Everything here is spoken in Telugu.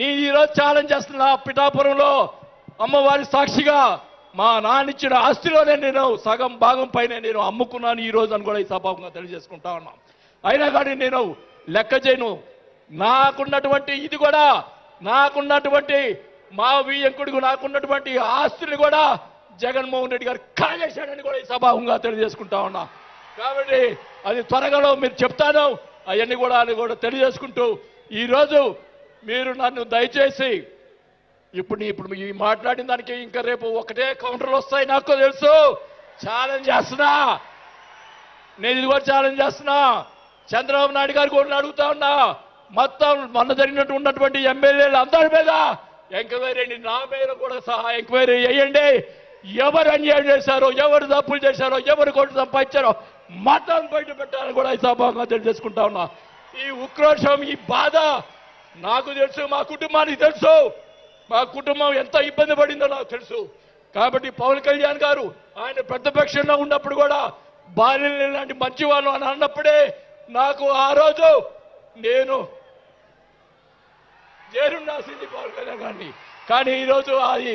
నేను ఈరోజు ఛాలెంజ్ చేస్తున్నా పిఠాపురంలో అమ్మవారి సాక్షిగా మా నాన్నిచ్చిన ఆస్తిలోనే నేను సగం భాగం పైన నేను అమ్ముకున్నాను ఈ రోజు అని కూడా ఈ సభాముగా తెలియజేసుకుంటా ఉన్నాం. అయినా కానీ నేను లెక్క చేయను. నాకున్నటువంటి ఇది కూడా నాకున్నటువంటి మా వియ్యంకుడికి నాకున్నటువంటి ఆస్తులు కూడా జగన్మోహన్ రెడ్డి గారు కాజేశాడని కూడా ఈ సభాముగా తెలియజేసుకుంటా ఉన్నా. కాబట్టి అది త్వరగాలో మీరు చెప్తాను. అవన్నీ కూడా అని కూడా తెలియజేసుకుంటూ ఈరోజు మీరు నన్ను దయచేసి ఇప్పుడు ఇప్పుడు ఈ మాట్లాడిన దానికి ఇంకా రేపు ఒకటే కౌంటర్లు వస్తాయి నాకు తెలుసు. ఛాలెంజ్ చేస్తున్నా. నేను ఇది కూడా ఛాలెంజ్ చేస్తున్నా. చంద్రబాబు నాయుడు గారు కూడా అడుగుతా ఉన్నా. మొత్తం మొన్న జరిగినట్టు ఉన్నటువంటి ఎమ్మెల్యేలు అందరి మీద ఎంక్వైరీ నా మీద కూడా సహా ఎంక్వైరీ చేయండి. ఎవరు అన్యాయం చేశారో ఎవరు తప్పులు చేశారో ఎవరు కొట్టు సంపాదించారో మతం బయట పెట్టాలని కూడా ఈ సభాగా తెలియజేసుకుంటా ఉన్నా. ఈ ఉక్రోషం ఈ బాధ నాకు తెలుసు మా కుటుంబానికి తెలుసు. మా కుటుంబం ఎంత ఇబ్బంది పడిందో నాకు తెలుసు. కాబట్టి పవన్ కళ్యాణ్ గారు ఆయన ప్రతిపక్షంలో ఉన్నప్పుడు కూడా బాల్యం లాంటి మంచి వాళ్ళు అని అన్నప్పుడే నాకు ఆ రోజు నేను చేరున్నాసింది పవన్ కళ్యాణ్ గారిని. కానీ ఈరోజు అది